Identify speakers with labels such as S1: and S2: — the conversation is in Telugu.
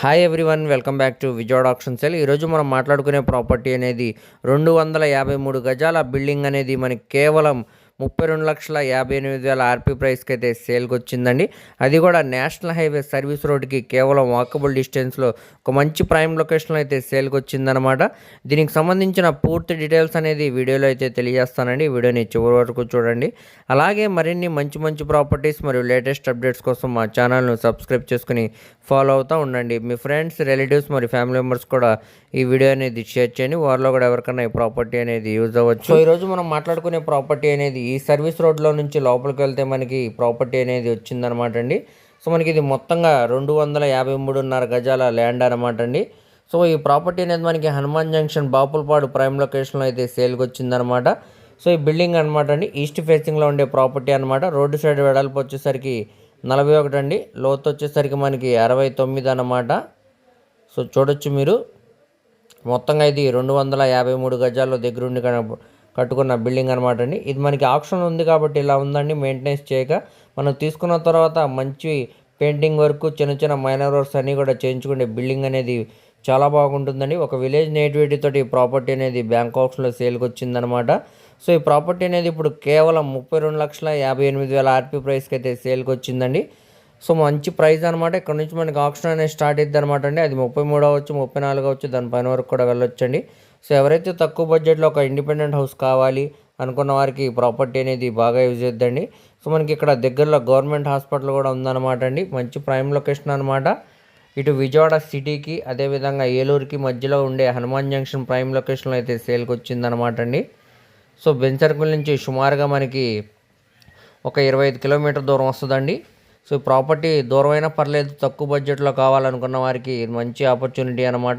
S1: Hi everyone welcome back to Vijayawada action cell. ఈరోజు మనం మాట్లాడుకునే ప్రాపర్టీ అనేది రెండు వందల యాభై మూడు గజాల బిల్డింగ్ అనేది మనకి కేవలం ముప్పై రెండు లక్షల యాభై ఎనిమిది వేల ఆర్పీ ప్రైస్కి అయితే సేల్కి వచ్చిందండి అది కూడా నేషనల్ హైవే సర్వీస్ రోడ్కి కేవలం వాకబుల్ డిస్టెన్స్లో ఒక మంచి ప్రైమ్ లొకేషన్లో అయితే సేల్కి వచ్చిందనమాట దీనికి సంబంధించిన పూర్తి డీటెయిల్స్ అనేది వీడియోలో అయితే తెలియజేస్తానండి. వీడియోని చివరి వరకు చూడండి. అలాగే మరిన్ని మంచి మంచి ప్రాపర్టీస్ మరియు లేటెస్ట్ అప్డేట్స్ కోసం మా ఛానల్ను సబ్స్క్రైబ్ చేసుకుని ఫాలో అవుతూ ఉండండి. మీ ఫ్రెండ్స్ రిలేటివ్స్ మరియు ఫ్యామిలీ మెంబర్స్ కూడా ఈ వీడియో అనేది షేర్ చేయండి. వారిలో కూడా ఎవరికైనా ఈ ప్రాపర్టీ అనేది యూజ్ అవ్వచ్చు. ఈరోజు మనం మాట్లాడుకునే ప్రాపర్టీ అనేది ఈ సర్వీస్ రోడ్లో నుంచి లోపలికి వెళ్తే మనకి ప్రాపర్టీ అనేది వచ్చిందనమాట అండి. సో మనకి ఇది మొత్తంగా రెండు వందల యాభై మూడున్నర గజాల ల్యాండ్ అనమాట అండి. సో ఈ ప్రాపర్టీ అనేది మనకి హనుమాన్ జంక్షన్ బాపులపాడు ప్రైమ్ లొకేషన్లో అయితే సేల్కి వచ్చిందనమాట సో ఈ బిల్డింగ్ అనమాట అండి ఈస్ట్ ఫేసింగ్లో ఉండే ప్రాపర్టీ అనమాట రోడ్డు సైడ్ వెడల్పు వచ్చేసరికి నలభై ఒకటి అండి. లోతు వచ్చేసరికి మనకి అరవై తొమ్మిది అనమాట సో చూడొచ్చు మీరు. మొత్తంగా ఇది రెండు వందల యాభై మూడు గజాల్లో దగ్గరుండి కన- కట్టుకున్న బిల్డింగ్ అనమాట అండి. ఇది మనకి ఆప్షన్ ఉంది కాబట్టి ఇలా ఉందండి. మెయింటెనెన్స్ చేయక మనం తీసుకున్న తర్వాత మంచి పెయింటింగ్ వర్క్ చిన్న చిన్న మైనర్ వర్క్స్ అన్నీ కూడా చేయించుకునే బిల్డింగ్ అనేది చాలా బాగుంటుందండి. ఒక విలేజ్ నేటివిటీ తోటి ఈ ప్రాపర్టీ అనేది బ్యాంక్ ఆప్షన్లో సేల్కి వచ్చిందనమాట సో ఈ ప్రాపర్టీ అనేది ఇప్పుడు కేవలం ముప్పై రెండు లక్షల యాభై ఎనిమిది వేల ఆర్పీ ప్రైస్కి అయితే సేల్కి వచ్చిందండి. సో మంచి ప్రైస్ అనమాట ఇక్కడ నుంచి మనకి ఆప్షన్ అనేది స్టార్ట్ అవుతుంది అనమాట అండి. అది ముప్పై మూడు అవ్వచ్చు ముప్పై నాలుగు అవ్వచ్చు దానిపైన వరకు కూడా వెళ్ళొచ్చండి. సో ఎవరైతే తక్కువ బడ్జెట్లో ఒక ఇండిపెండెంట్ హౌస్ కావాలి అనుకున్న వారికి ప్రాపర్టీ అనేది బాగా యూజ్ చేద్దండి. సో మనకి ఇక్కడ దగ్గరలో గవర్నమెంట్ హాస్పిటల్ కూడా ఉందన్నమాట అండి. మంచి ప్రైమ్ లొకేషన్ అనమాట ఇటు విజయవాడ సిటీకి అదేవిధంగా ఏలూరుకి మధ్యలో ఉండే హనుమాన్ జంక్షన్ ప్రైమ్ లొకేషన్లో అయితే సేల్కి వచ్చిందనమాట అండి. సో బెన్ నుంచి సుమారుగా మనకి ఒక ఇరవై ఐదు కిలోమీటర్ దూరం వస్తుందండి. సో ప్రాపర్టీ దూరమైనా పర్లేదు తక్కువ బడ్జెట్లో కావాలనుకున్న వారికి మంచి ఆపర్చునిటీ అనమాట